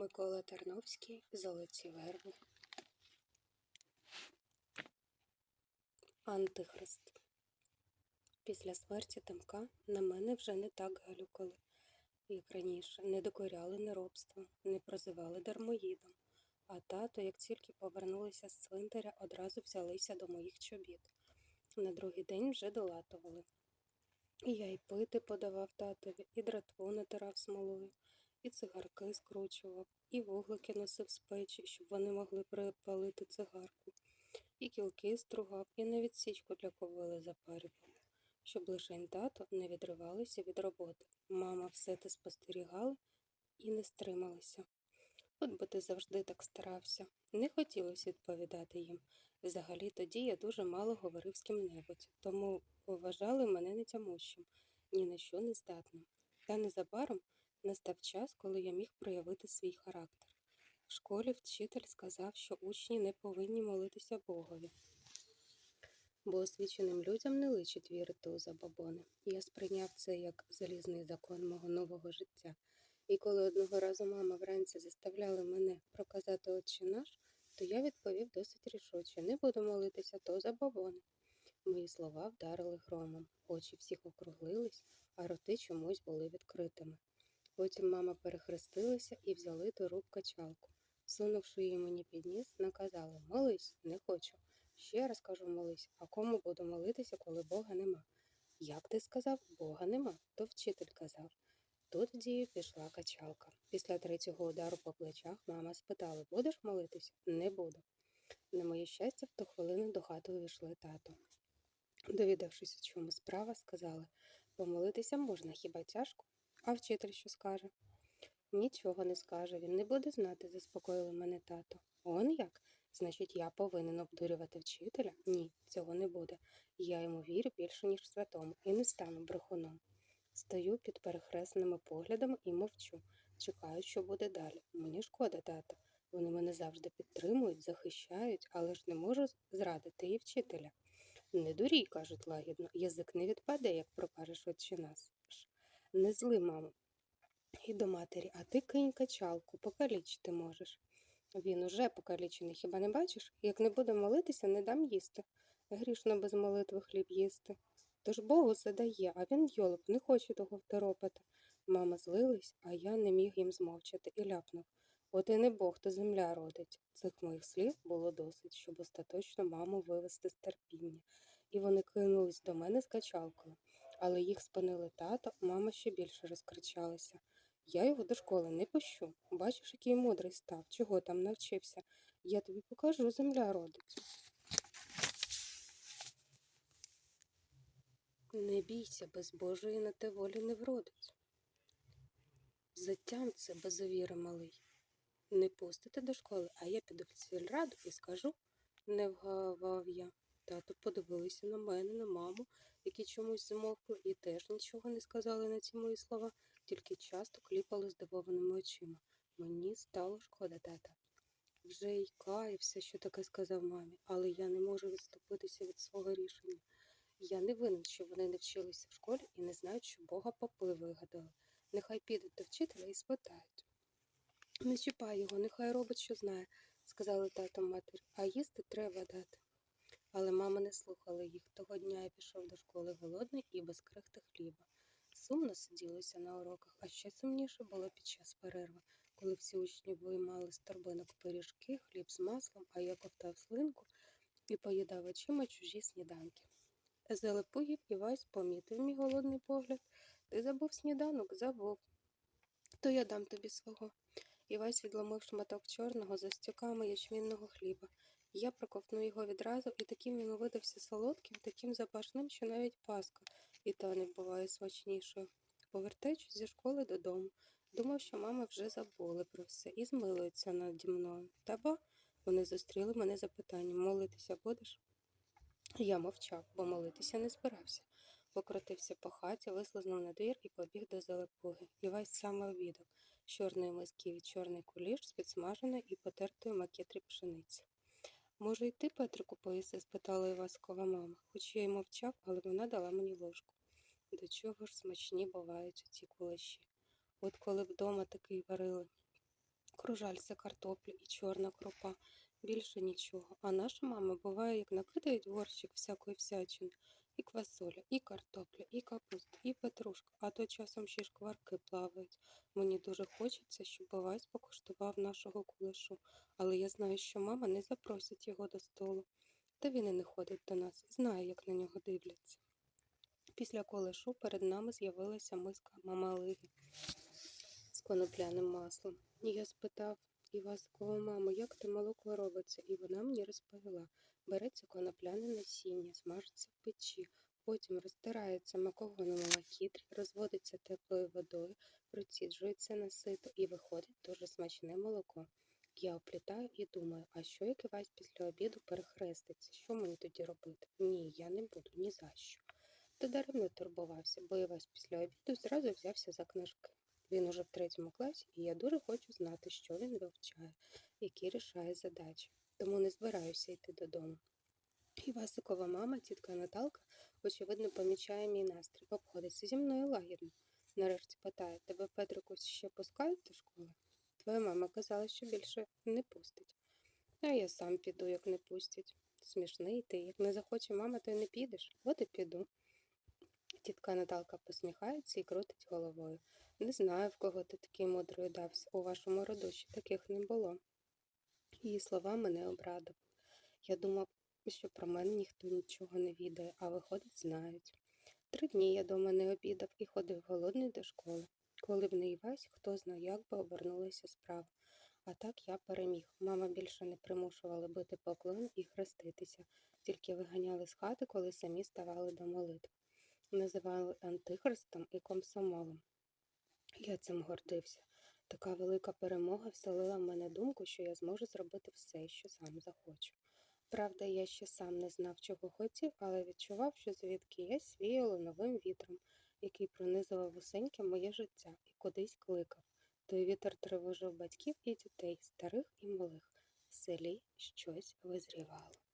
Микола Тарновський Золоті верби. Антихрист. Після смерті Тимка на мене вже не так галюкали, як раніше, не докоряли неробством, не прозивали дармоїдом. А тато, як тільки повернулися з цвинтаря, одразу взялися до моїх чобіт. На другий день вже долатували. І я й пити подавав татові, і дратву натирав смолою, і цигарки скручував, і вуглики носив з печі, щоб вони могли припалити цигарку, і кілки стругав, і навіть січку для ковили запарював, щоб лишень тато не відривалися від роботи. Мама все те спостерігала і не стрималася. От би ти завжди так старався. Не хотілося відповідати їм. Взагалі тоді я дуже мало говорив з ким-небудь, тому вважали мене нетямущим, ні на що не здатним. Та незабаром настав час, коли я міг проявити свій характер. В школі вчитель сказав, що учні не повинні молитися Богові, бо освіченим людям не личить вірити у забобони. Я сприйняв це як залізний закон мого нового життя. І коли одного разу мама вранці заставляла мене проказати отче наш, то я відповів досить рішуче не буду молитися, то забобони. Мої слова вдарили громом, очі всіх округлились, а роти чомусь були відкритими. Потім мама перехрестилася і взяли до рук качалку. Сунувши її мені під ніс, наказали Молись, не хочу. Ще раз кажу молись, а кому буду молитися, коли Бога нема? Як ти сказав, Бога нема, то вчитель казав. Тут в дію пішла качалка. Після третього удару по плечах мама спитала Будеш молитися? Не буду. На моє щастя, в ту хвилину до хати увійшли тато. Довідавшись, у чому справа, сказали помолитися можна, хіба тяжко? А вчитель що скаже? Нічого не скаже, він не буде знати, заспокоїли мене тато. Он як? Значить, я повинен обдурювати вчителя? Ні, цього не буде. Я йому вірю більше, ніж святому, і не стану брехуном. Стою під перехресними поглядами і мовчу. Чекаю, що буде далі. Мені шкода, тато. Вони мене завжди підтримують, захищають, але ж не можу зрадити і вчителя. Не дурій, кажуть лагідно, язик не відпаде, як прокажеш отче нас. Не зли, мамо. І до матері, а ти кинь качалку, покалічити можеш. Він уже покалічений, хіба не бачиш? Як не буду молитися, не дам їсти. Грішно без молитви хліб їсти. Тож Богу це дає, а він йолоп, не хоче того второпати. Мама злилась, а я не міг їм змовчати і ляпнув. От і не Бог, то земля родить. Цих моїх слів було досить, щоб остаточно маму вивести з терпіння. І вони кинулись до мене з качалкою. Але їх спинили тато, мама ще більше розкричалася. Я його до школи не пущу. Бачиш, який мудрий став, чого там навчився. Я тобі покажу, земля родить. Не бійся, без Божої на те волі не вродить. Затям це безовіри малий. Не пустите до школи, а я піду в сільраду і скажу, не вгавав я. Тато подивилися на мене, на маму, які чомусь замовкли, і теж нічого не сказали на ці мої слова, тільки часто кліпали здивованими очима. Мені стало шкода тата. Вже й каявся, що таке сказав мамі, але я не можу відступитися від свого рішення. Я не винен, що вони не вчилися в школі і не знають, що Бога попи вигадали. Нехай підуть до вчителя і спитають. Не чіпай його, нехай робить, що знає, сказали тато матері, а їсти треба дати. Але мама не слухала їх. Того дня я пішов до школи голодний і без крихти хліба. Сумно сиділося на уроках, а ще сумніше було під час перерви, коли всі учні виймали з торбинок пиріжки, хліб з маслом, а я ковтав слинку і поїдав очима чужі сніданки. Залепугів Івась помітив мій голодний погляд. Ти забув сніданок, забув. То я дам тобі свого. Івась відломив шматок чорного за стюками ячмінного хліба. Я проковтнув його відразу, і таким він видався солодким, таким запашним, що навіть паска, і та не буває смачнішою. Повертаючись зі школи додому, думав, що мама вже забули про все і змилується наді мною. Та ба, вони зустріли мене запитанням молитися будеш? Я мовчав, бо молитися не збирався. Покрутився по хаті, вислизнув на двір і побіг до залепуги. Івась саме обідав чорної миски від чорний куліш з підсмаженої і потертої макетрі пшениці. Може, й ти, Петрику, поїси? спитала Іваскова мама, хоч я й мовчав, але вона дала мені ложку. До чого ж смачні бувають ці кулаші. От коли вдома такий варили. кружальця картоплі і чорна крупа. Більше нічого. А наша мама буває, як накидають горщик всякої всячини. І квасоля, і картопля, і капуста, і петрушка, а то часом ще шкварки плавають. Мені дуже хочеться, щоб Вась покуштував нашого кулешу, але я знаю, що мама не запросить його до столу. Та він і не ходить до нас, знає, як на нього дивляться. Після колешу перед нами з'явилася миска мамалиги з конопляним маслом. І я спитав Іваскову маму, як те молоко робиться, і вона мені розповіла. Береться конопляне насіння, смажиться в печі, потім розтирається макогоном лакітрі, розводиться теплою водою, проціджується на сито і виходить дуже смачне молоко. Я оплітаю і думаю, а що як Івась після обіду перехреститься? Що мені тоді робити? Ні, я не буду ні за що. Та даремно турбувався, бо Івась після обіду зразу взявся за книжки. Він уже в третьому класі, і я дуже хочу знати, що він вивчає, які рішає задачі. Тому не збираюся йти додому. Івасикова мама, тітка Наталка, очевидно, помічає мій настрій, обходиться зі мною лагідно. Нарешті питає, тебе Петрику ще пускають до школи? Твоя мама казала, що більше не пустить. А я сам піду, як не пустять. Смішний ти, як не захоче мама, то й не підеш. От і піду. Тітка Наталка посміхається і крутить головою. Не знаю, в кого ти такий мудрий дався. У вашому роду ще таких не було. Її слова мене обрадували. Я думав, що про мене ніхто нічого не відає, а виходить, знають. Три дні я дома не обідав і ходив голодний до школи. Коли б не Івась, хто знає, як би обернулася справа. А так я переміг. Мама більше не примушувала бити поклон і хреститися, тільки виганяли з хати, коли самі ставали до молитв. Називали антихристом і комсомолом. Я цим гордився. Така велика перемога вселила в мене думку, що я зможу зробити все, що сам захочу. Правда, я ще сам не знав, чого хотів, але відчував, що звідки я свіяло новим вітром, який пронизував усеньке моє життя і кудись кликав. Той вітер тривожив батьків і дітей, старих і малих. В селі щось визрівало.